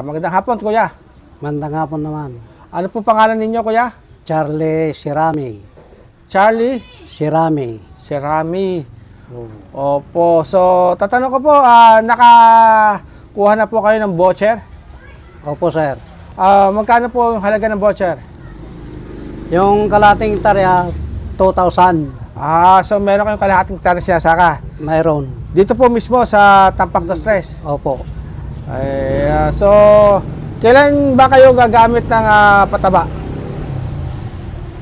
Magandang hapon, kuya. Mandang hapon naman. Ano po pangalan ninyo, kuya? Charlie Sirami. Charlie Sirami. Serami. Oh. Opo. So, tatanong ko po, ah, nakakuha na po kayo ng voucher? Opo, sir. Ah, magkano po yung halaga ng voucher? Yung kalating tarya, 2,000. Ah, so meron kayong kalahating taras saka. Mayroon. Dito po mismo sa Tampak do Stress. Opo. Ay, ah, so, kailan ba kayo gagamit ng ah, pataba?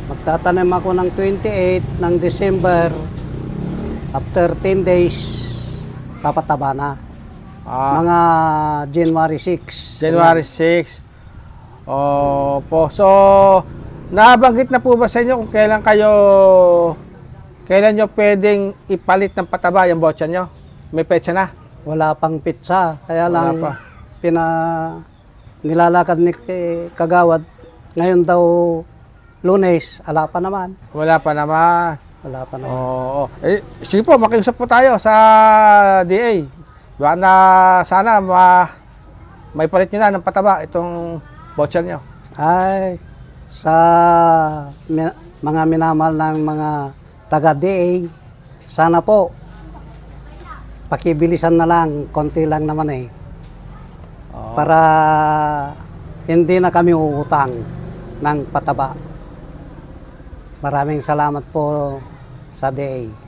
Magtatanim ako ng 28 ng December. After 10 days, papataba na. Ah, Mga January 6. January 6. Opo. So, nabanggit na po ba sa inyo kung kailan kayo kailan nyo pwedeng ipalit ng pataba yung voucher nyo? May petsa na? Wala pang pizza. Kaya Wala lang, pa. Pina, nilalakad ni Kagawad. Ngayon daw, lunes, ala pa naman. Wala pa naman. Wala pa naman. Oo. Eh, sige po, makiusap po tayo sa DA. Baka na sana ma, may palit nyo na ng pataba itong voucher nyo. Ay, sa mga minamahal ng mga taga-DA, sana po, pakibilisan na lang, konti lang naman eh. Para hindi na kami uutang ng pataba. Maraming salamat po sa DA.